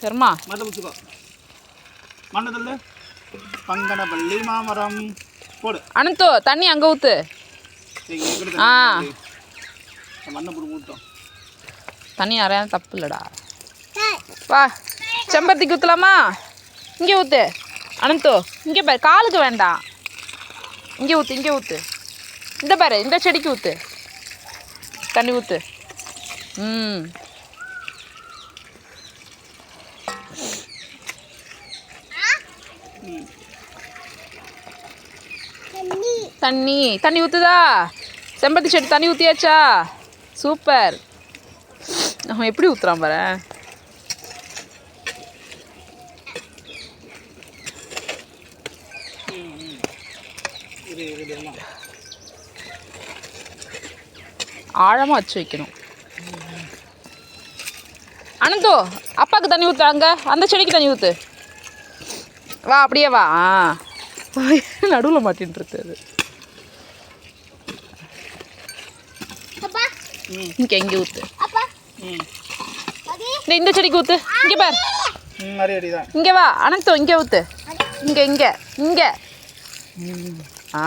சர்மா. மரத்தை பிடிச்சிக்கோ. மண்ணை தள்ளு. பங்கனப்பள்ளி மாமரம். போடு. அனந்தோ தண்ணி அங்கே ஊற்று இங்கிட்டு ஆ. மண்ணை போட்டு மூட்டோம் தண்ணி நிறையா தப்பு இல்லைடா வா செம்பருத்திக்கு ஊற்றலாமா இங்கே ஊற்று அனந்தோ இங்கே பாரு காலுக்கு வேண்டாம். இங்கே ஊற்று இங்கே ஊற்று இந்த பாரு இந்த செடிக்கு ஊற்று தண்ணி ஊற்று ம். தண்ணி. தண்ணி ஊற்றுதா செம்பருத்தி செடி தண்ணி ஊற்றியாச்சா சூப்பர். அவன் எப்படி ஊற்றுறான் பாரு. ஆழமாக வச்சு வைக்கணும். அனந்தோ அப்பாவுக்கு தண்ணி ஊற்றுறாங்க அந்த செடிக்கு தண்ணி ஊற்று வா அப்படியே வா. நடுவில் இருக்கு அது. இங்கே எங்கே ஊற்று அப்பா. ம். அது இந்த இந்த செடிக்கு ஊற்று இங்கே பார். இங்கே வா அனந்தோ இங்கே ஊற்று இங்கே இங்கே இங்கே. ஆ.